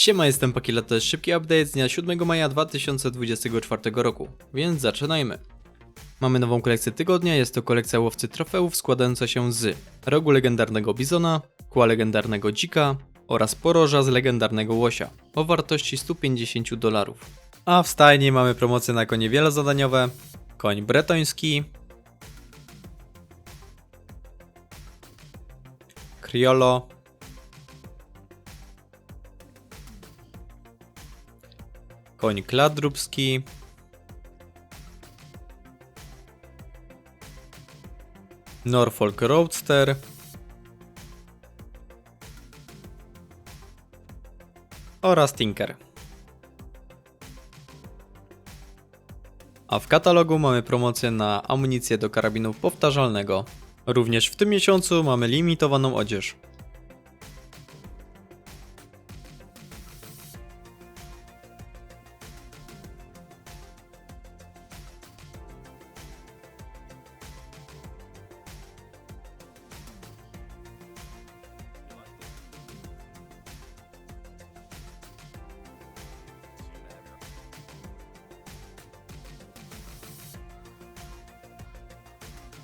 Siema, jestem Pakila, to jest szybki update z dnia 7 maja 2024 roku, więc zaczynajmy. Mamy nową kolekcję tygodnia, jest to kolekcja łowcy trofeów składająca się z rogu legendarnego bizona, kła legendarnego dzika oraz poroża z legendarnego łosia o wartości 150 dolarów. A w stajni mamy promocję na konie wielozadaniowe, koń bretoński, Criollo, koń kladrubski, Norfolk Roadster, oraz Tinker. A w katalogu mamy promocję na amunicję do karabinów powtarzalnego. Również w tym miesiącu mamy limitowaną odzież.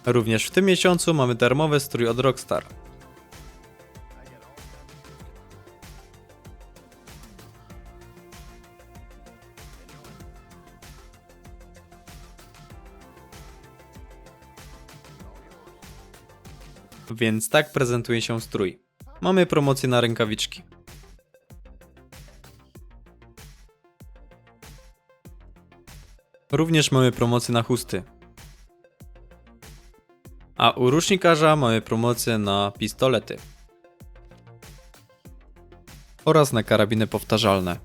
Również w tym miesiącu mamy darmowy strój od Rockstar. Więc tak prezentuje się strój. Mamy promocję na rękawiczki. Również mamy promocję na chusty. A u rusznikarza mamy promocję na pistolety. Oraz na karabiny powtarzalne.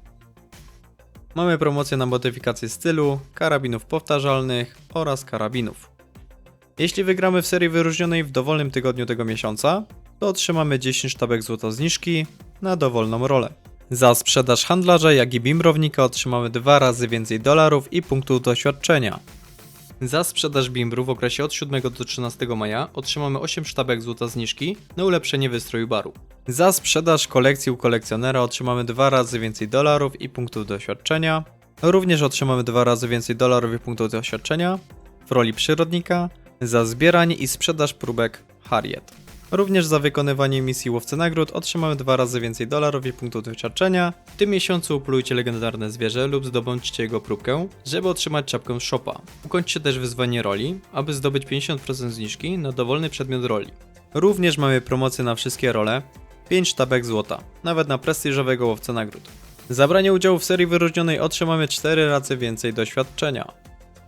Mamy promocję na modyfikację stylu, karabinów powtarzalnych oraz karabinów. Jeśli wygramy w serii wyróżnionej w dowolnym tygodniu tego miesiąca, to otrzymamy 10 sztabek złota zniżki na dowolną rolę. Za sprzedaż handlarza, jak i bimbrownika otrzymamy dwa razy więcej dolarów i punktów doświadczenia. Za sprzedaż bimbru w okresie od 7 do 13 maja otrzymamy 8 sztabek złota zniżki na ulepszenie wystroju baru. Za sprzedaż kolekcji u kolekcjonera otrzymamy dwa razy więcej dolarów i punktów doświadczenia. Również otrzymamy dwa razy więcej dolarów i punktów doświadczenia w roli przyrodnika za zbieranie i sprzedaż próbek Harriet. Również za wykonywanie misji łowcy nagród otrzymamy dwa razy więcej dolarów i punktów doświadczenia. W tym miesiącu uplujcie legendarne zwierzę lub zdobądźcie jego próbkę, żeby otrzymać czapkę shopa. Ukończcie też wyzwanie roli, aby zdobyć 50% zniżki na dowolny przedmiot roli. Również mamy promocję na wszystkie role, 5 sztabek złota, nawet na prestiżowego łowcę nagród. Za branie udziału w serii wyróżnionej otrzymamy 4 razy więcej doświadczenia.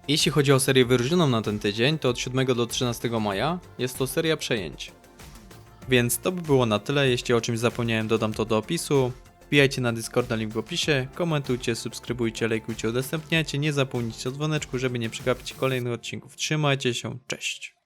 Jeśli chodzi o serię wyróżnioną na ten tydzień, to od 7 do 13 maja jest to seria przejęć. Więc to by było na tyle. Jeśli o czymś zapomniałem, dodam to do opisu. Wbijajcie na Discord na link w opisie, komentujcie, subskrybujcie, lajkujcie, udostępniajcie. Nie zapomnijcie o dzwoneczku, żeby nie przegapić kolejnych odcinków. Trzymajcie się, cześć!